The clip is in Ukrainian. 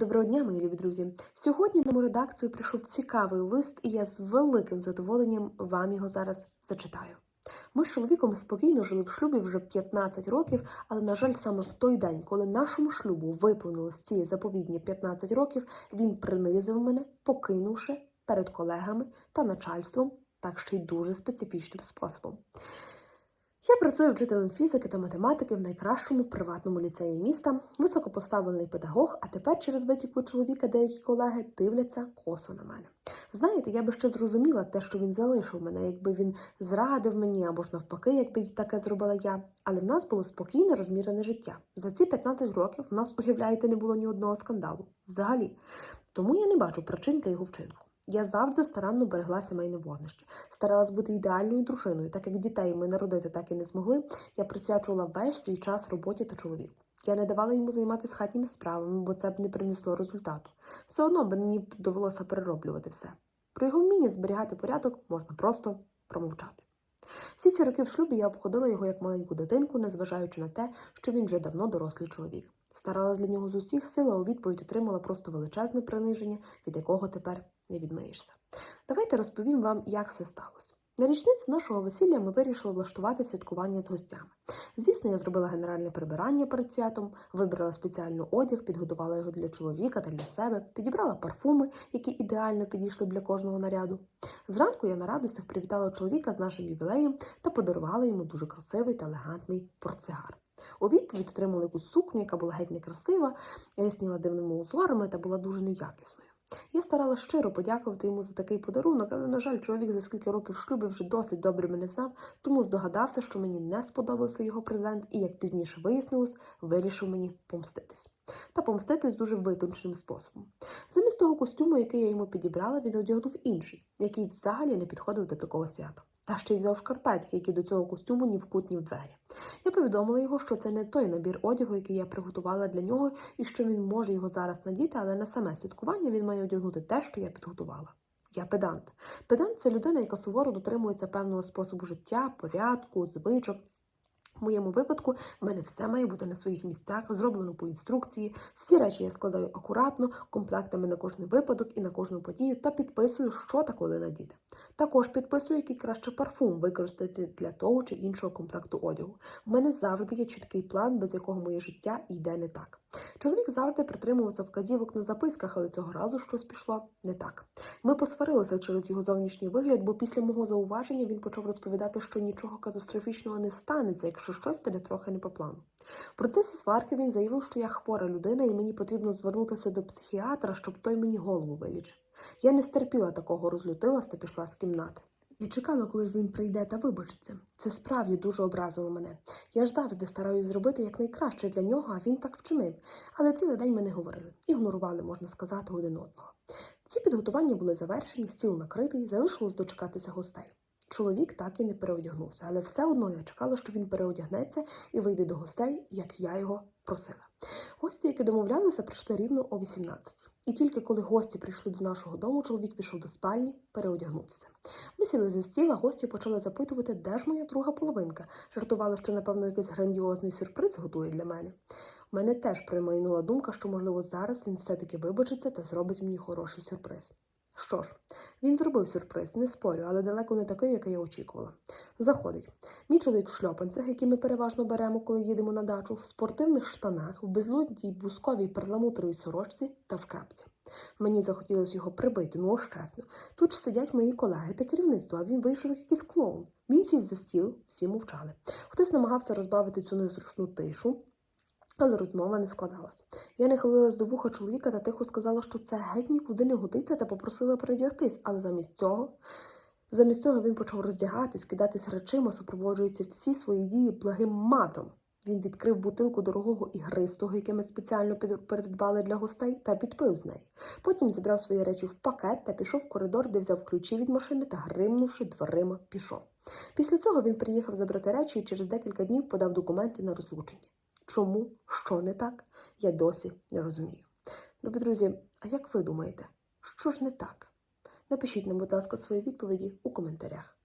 Доброго дня, мої любі друзі. Сьогодні на мою редакцію прийшов цікавий лист, і я з великим задоволенням вам його зараз зачитаю. Ми з чоловіком спокійно жили в шлюбі вже 15 років, але, на жаль, саме в той день, коли нашому шлюбу виповнилось ці заповідні 15 років, він принизив мене, покинувши перед колегами та начальством, так ще й дуже специфічним способом. Я працюю вчителем фізики та математики в найкращому приватному ліцеї міста, високопоставлений педагог, а тепер через витіку чоловіка деякі колеги дивляться косо на мене. Знаєте, я би ще зрозуміла те, що він залишив мене, якби він зрадив мені або ж навпаки, якби й таке зробила я. Але в нас було спокійне, розмірене життя. За ці 15 років в нас, уявляєте, не було ні одного скандалу. Взагалі. Тому я не бачу причин для його вчинку. Я завжди старанно берегла сімейне вогнище, старалась бути ідеальною дружиною, так як дітей ми народити так і не змогли. Я присвячувала весь свій час роботі та чоловіку. Я не давала йому займатися хатніми справами, бо це б не принесло результату. Все одно б мені довелося перероблювати все. Про його вміння зберігати порядок можна просто промовчати. Всі ці роки в шлюбі я обходила його як маленьку дитинку, незважаючи на те, що він вже давно дорослий чоловік. Старалась для нього з усіх сил, а у відповідь отримала просто величезне приниження, від якого тепер не відмиєшся. Давайте розповім вам, як все сталося. На річницю нашого весілля ми вирішили влаштувати святкування з гостями. Звісно, я зробила генеральне прибирання перед святом, вибрала спеціальний одяг, підготувала його для чоловіка та для себе, підібрала парфуми, які ідеально підійшли для кожного наряду. Зранку я на радостях привітала чоловіка з нашим ювілеєм та подарувала йому дуже красивий та елегантний портсигар. У відповідь отримала якусь сукню, яка була геть некрасива, рясніла дивними узорами та була дуже неякісною. Я старалася щиро подякувати йому за такий подарунок, але, на жаль, чоловік за скільки років в шлюбі вже досить добре мене знав, тому здогадався, що мені не сподобався його презент, і, як пізніше вияснилось, вирішив мені помститись. Та помститись дуже витонченим способом. Замість того костюму, який я йому підібрала, він одягнув інший, який взагалі не підходив до такого свята. Та ще й взяв шкарпетки, які до цього костюму ні в кут, ні в двері. Я повідомила його, що це не той набір одягу, який я приготувала для нього, і що він може його зараз надіти, але на саме святкування він має одягнути те, що я підготувала. Я педант. Педант це людина, яка суворо дотримується певного способу життя, порядку, звичок. В моєму випадку в мене все має бути на своїх місцях, зроблено по інструкції. Всі речі я складаю акуратно, комплектами на кожний випадок і на кожну подію та підписую, що та коли надіти. Також підписую, який краще парфум використати для того чи іншого комплекту одягу. У мене завжди є чіткий план, без якого моє життя йде не так. Чоловік завжди притримувався вказівок на записках, але цього разу щось пішло не так. Ми посварилися через його зовнішній вигляд, бо після мого зауваження він почав розповідати, що нічого катастрофічного не станеться, якщо щось піде трохи не по плану. В процесі сварки він заявив, що я хвора людина і мені потрібно звернутися до психіатра, щоб той мені голову вилічив. Я не стерпіла такого, розлютилась та пішла з кімнати. Я чекала, коли він прийде та вибачиться. Це справді дуже образило мене. Я ж завжди стараюсь зробити якнайкраще для нього, а він так вчинив. Але цілий день ми не говорили, ігнорували, можна сказати, один одного. Ці підготування були завершені, стіл накритий, залишилось дочекатися гостей. Чоловік так і не переодягнувся, але все одно я чекала, що він переодягнеться і вийде до гостей, як я його просила. Гості, які домовлялися, прийшли рівно о 18. І тільки коли гості прийшли до нашого дому, чоловік пішов до спальні переодягнутися. Ми сіли за стіл, а гості почали запитувати, де ж моя друга половинка. Жартували, що, напевно, якийсь грандіозний сюрприз готує для мене. У мене теж примайнула думка, що, можливо, зараз він все-таки вибачиться та зробить мені хороший сюрприз. Що ж, він зробив сюрприз, не спорю, але далеко не такий, який я очікувала. Заходить. Мій чоловік в шльопанцях, які ми переважно беремо, коли їдемо на дачу, в спортивних штанах, в безлудній бусковій перламутровій сорочці та в кепці. Мені захотілося його прибити, ну ось чесно. Тут ж сидять мої колеги та керівництво, а він вийшов як якийсь клоун. Він сів за стіл, всі мовчали. Хтось намагався розбавити цю незручну тишу. Але розмова не складалась. Я нахилилась до вуха чоловіка та тихо сказала, що це геть нікуди не годиться, та попросила передягтись, але замість цього. Замість цього він почав роздягатись, кидатись речима, супроводжуючи всі свої дії благим матом. Він відкрив бутилку дорогого ігристого, яке ми спеціально передбали для гостей, та підпив з неї. Потім зібрав свої речі в пакет та пішов в коридор, де взяв ключі від машини та, гримнувши дверима, пішов. Після цього він приїхав забрати речі і через декілька днів подав документи на розлучення. Чому, що не так, я досі не розумію. Любі друзі, а як ви думаєте, що ж не так? Напишіть нам, будь ласка, свої відповіді у коментарях.